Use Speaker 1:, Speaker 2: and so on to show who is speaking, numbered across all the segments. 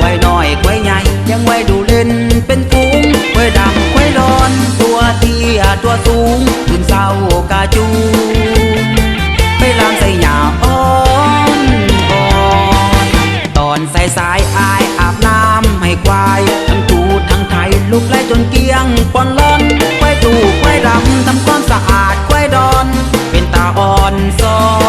Speaker 1: คว้น้อยควายใหญ่ยังไว้ดูเล่นเป็นฝูงควายดำควายร้อน ตัวเตี้ยตัวสูงขึ้นเศร้ากาจู ไปลางใส่หยาอ้อนอ่อนตอนสายสายอายอาบน้ำให้ควาย ทั้งจูทั้งไทยลุกไล่จนเกี้ยงปอนล้อนไว้ดูควายดำทำความสะอาดคว้ดอน เป็นตาอ่อนซ้อน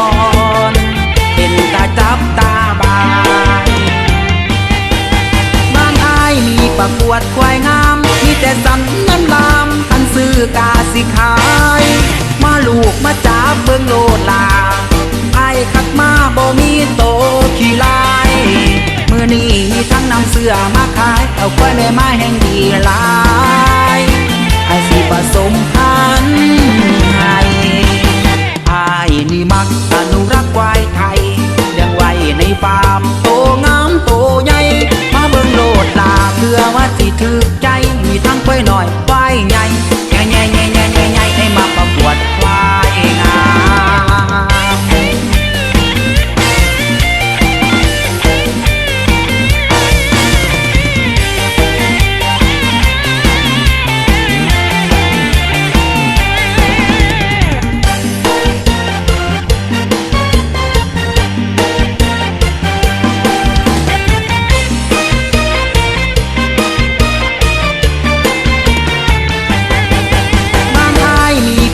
Speaker 1: ประกวดควายงาม มีแต่สันนันลามทันซื้อกาสิขาย มาลูกมาจับเบิ่งโลดลาไอคักมาบ่มีโตขี้ลายมื่อนี้มีทั้งนำเสื้อมาขาย เอาควายแม่มาแห่งดีลายไอ้สิผสมพันธุ์ให้ไอนี่มักอนุรักษ์ควายไทยดังไว้ในฟาร์ม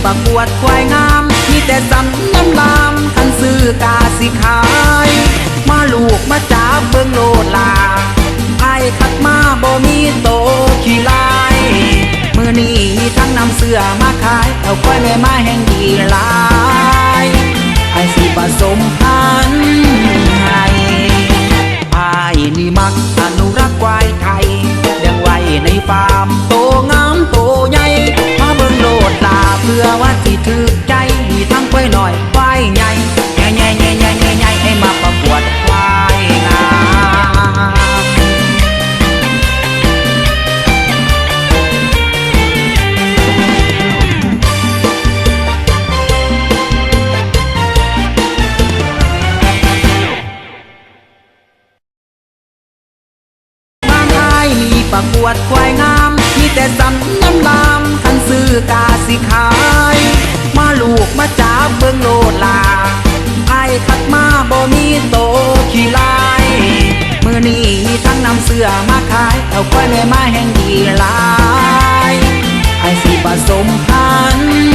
Speaker 1: ประกวดควายงาม มีแต่สำน้ำลามคันซื้อกาสิขาย มาลูกมาจับเบิ่งโลดลาไอ้ายคัดมาบ่มีโตขี้ลายมือนี้มีทั้งนำเสื้อมาขายเอาควายแม่มาแห่งดีลายไอ้สิผสมพันธุ์ให้ไอ้ายนี่มักอนุรักษ์ควายไทยเลี้ยงไว้ในฟาร์มโตงามโตใหญ่ ประกวดควายงาม มีแต่สำน้ำลามคันซื้อกาสิขาย มาลูกมาจับเบิ่งโลดลาไอคัดมาบ่มีโตขี้ลายมือนี้มีทั้งนำเสื้อมาขายเอาควายแม่มาแห่งดีลาย ไอสิผสมพันธุ์